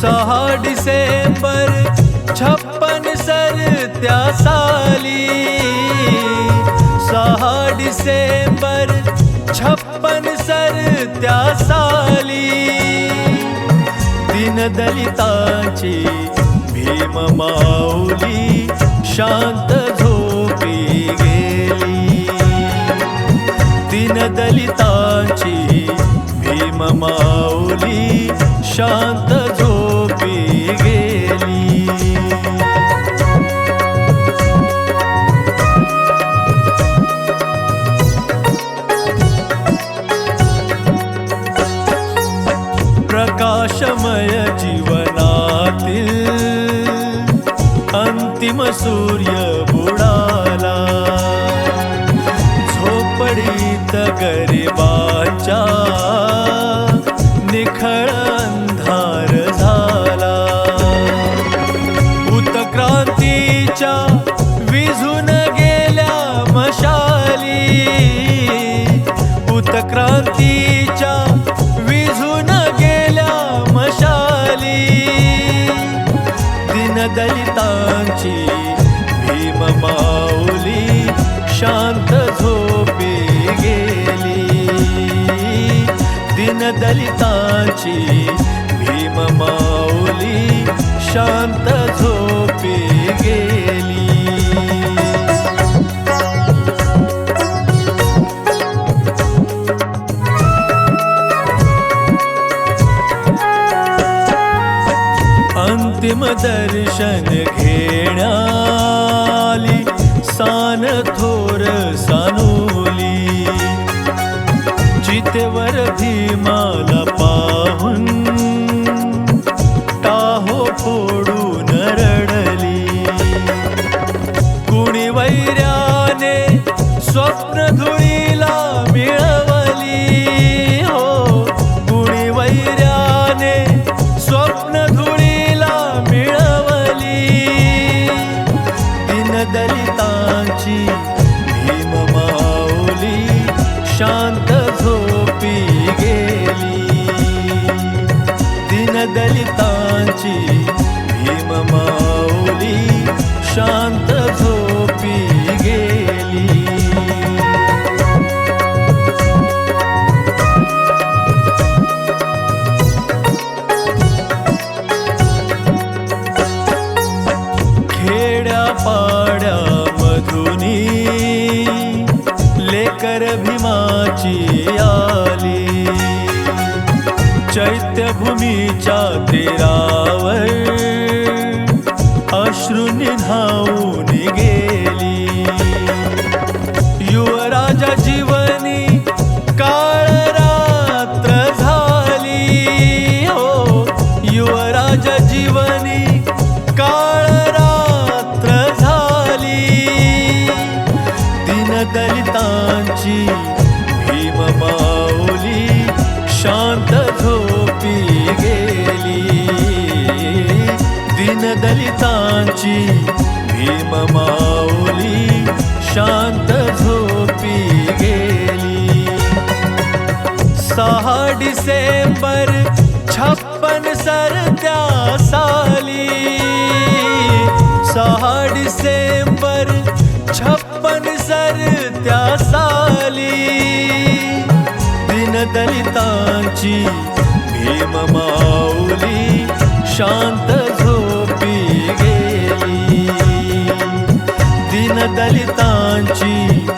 सहा डिसेंबर छप्पन सर त्या साली सहा डिसेंबर छप्पन सर त्या साली दीनदलिताची भीम माऊली शांत झोपी गेली। दीनदलिताची भीम माऊली शांत अंतिम सूर्य बुडाला. झोपडीत गरिबाच्या निखळ ललिताची भीम माऊली शांत झोपी गेली. अंतिम दर्शन घेण्याली सान थोर सानुली. चितेवर भीमाला पाहून टाहो फोडून रडली. कुणी वैर्याने स्वप्न धुळीला मिळवली. हो कुणी वैर्याने स्वप्न धुळीला मिळवली. दिन भीम दलितांची भीम माऊली शांत झोपी गेली. खेड्या पाड्या मधुनी लेकर भीमाची चैत्यभूमीच्या तीरावर अश्रू निधाऊ डिसेंबर छप्पन सर त्या साली सहा डिसेंबर छप्पन सर त्या साली दीनदलितांची भीम माऊली शांत झोपी गेली। दीनदलितांची भीम